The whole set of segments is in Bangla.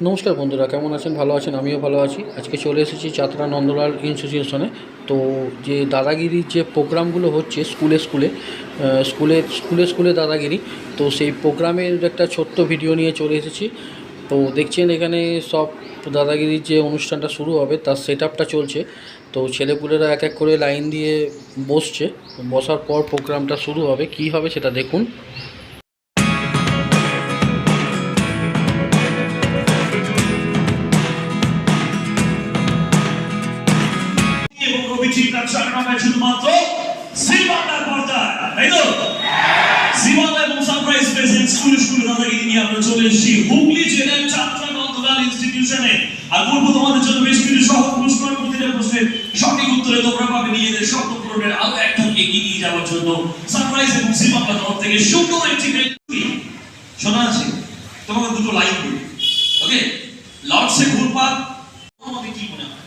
নমস্কার বন্ধুরা, কেমন আছেন? ভালো আছেন? আমিও ভালো আছি। আজকে চলে এসেছি চাতরা নন্দলাল ইনস্টিটিউশনে। তো যে দাদাগিরির যে প্রোগ্রামগুলো হচ্ছে স্কুলে স্কুলে স্কুলে স্কুলে স্কুলে দাদাগিরি, তো সেই প্রোগ্রামের একটা ছোট্ট ভিডিও নিয়ে চলে এসেছি। তো দেখছেন এখানে সব দাদাগিরির যে অনুষ্ঠানটা শুরু হবে, তার সেট চলছে। তো ছেলেপুলেরা এক এক করে লাইন দিয়ে বসছে। বসার পর প্রোগ্রামটা শুরু হবে। কী হবে সেটা দেখুন। রবি শুধুমাত্র জি বাংলার পর্দায়, তাই তো? জি এবং সারপ্রাইজ প্রেজেন্ট স্কুলে স্কুলে দাদাগিরি নিয়ে আমরা চলে এসেছি হুগলি জেলার ছাত্র নন্দলাল ইনস্টিটিউশনে আর বলব, তোমাদের জন্য বেশ কিছু সহজ প্রশ্ন প্রতিটা প্রশ্নের সঠিক উত্তরে তোমরা পাবে নিজেদের স্বপ্ন পূরণের আরও এক ধাপ এগিয়ে নিয়ে যাওয়ার জন্য সারপ্রাইজ এবং জি তরফ থেকে সুন্দর একটি শোনা আছে? তোমাকে দুটো লাইন বলি। ওকে লর্ডসে ঘুরপাক আমাদের কি মনে হয়?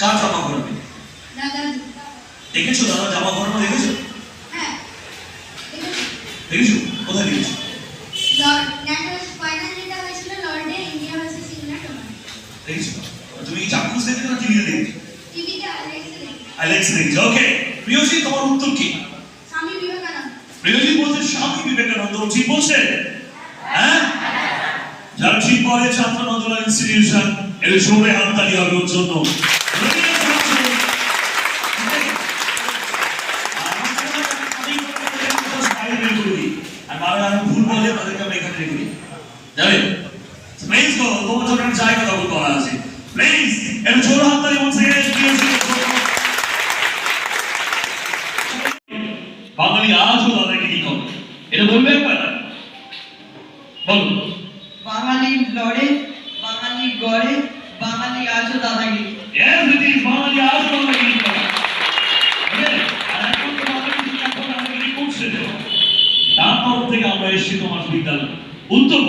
কার জামা ঘোরাবে দেখেছ দাদা জামা ঘোরানো দেখেছ? দেখেছ? কোথায় দেখেছ? দেখেছ? তুমি চাক্ষুষ দেখেছ না টিভিতে দেখেছ? অ্যালেক্স দেখেছ ওকে প্রিয়সী তোমার উত্তর কি? প্রিয়সী বলছে স্বামী বিবেকানন্দ ঠিক বলছে হ্যাঁ? যারা ঠিক বলে ছাত্র নজরুল ইনস্টিটিউশন এর সরে হাততালি হবে ওর জন্য। করা বাঙালি আজও দাদাকে কি করে? এটা বলবে একবার বলুন বাঙালি লড়ে বাঙালি গড়ে বাঙালি আজও দাদাগিরি Yes, it is বাঙালি আজও দাদাকে কি করে Okay? আর এখন তো দাদাগিরি এখন দাদাগিরি করছে তো। তারপর থেকে আমরা এসেছি তোমার বিদ্যালয় উত্তর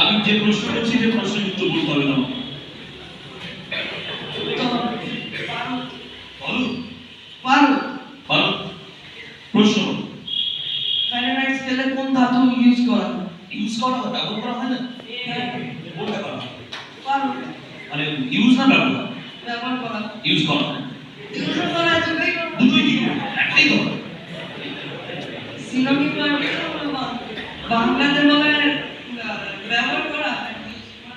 আমি যে প্রশ্ন করছি যে প্রশ্নের উত্তর বলতে হবে না প্রশ্ন কোন ধাতু ইউজ করা ইউজ করা হয় ব্যবহার করা হয় না? বলতে পারো। পারো। মানে ইউজ না ব্যবহার? ব্যবহার করা। ইউজ করা। ইউজ করা দুটোই কি একটাই তো। হয়। সিনোনিম বাংলাতে বলে আহ, ব্যবহার করা।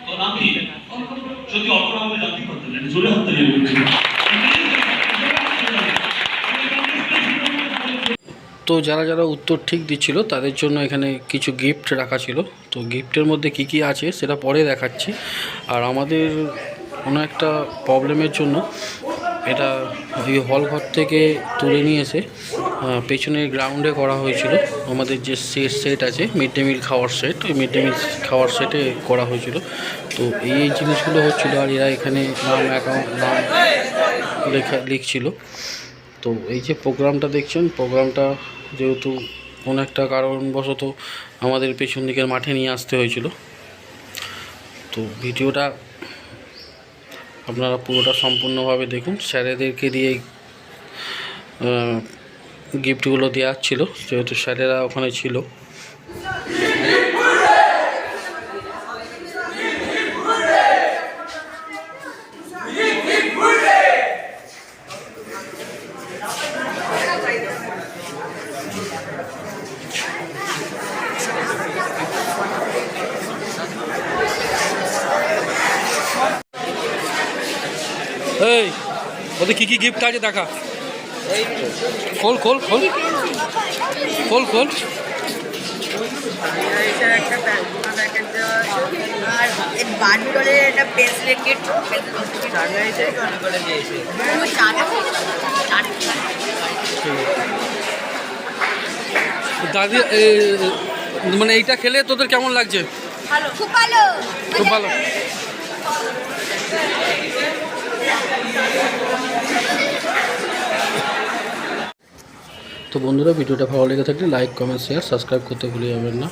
তো নাম কি? অল্প যদি অল্প নাম বলে জানতেই পারতেন জোরে হাত তো যারা যারা উত্তর ঠিক দিচ্ছিল, তাদের জন্য এখানে কিছু গিফট রাখা ছিল। তো গিফটের মধ্যে কি কি আছে সেটা পরে দেখাচ্ছি। আর আমাদের কোনো একটা প্রবলেমের জন্য এটা ওই হল ঘর থেকে তুলে নিয়ে এসে পেছনের গ্রাউন্ডে করা হয়েছিল। আমাদের যে সেট সেট আছে মিড ডে মিল খাওয়ার সেট ওই মিড ডে মিল খাওয়ার সেটে করা হয়েছিল। তো এই জিনিসগুলো হচ্ছিল আর এরা এখানে নাম অ্যাকাউন্ট নাম লেখা, লিখছিল। তো এই যে প্রোগ্রামটা দেখছেন, প্রোগ্রামটা যেহেতু কোনো একটা কারণবশত আমাদের পেছন দিকের মাঠে নিয়ে আসতে হয়েছিল। তো ভিডিওটা আপনারা পুরোটা সম্পূর্ণভাবে দেখুন। স্যারেদেরকে দিয়ে গিফটগুলো দেওয়া ছিল, যেহেতু স্যারেরা ওখানে ছিল। এই ওদের কী কী গিফট আছে দেখা। খোল খোল খোল। খোল খোল। দাদি মানে এইটা খেলে তোদের কেমন লাগছে? খুব ভালো। খুব ভালো। তো বন্ধুরা ভিডিওটা ভালো লেগে থাকলে লাইক কমেন্ট শেয়ার সাবস্ক্রাইব করতে ভুলে যাবেন না।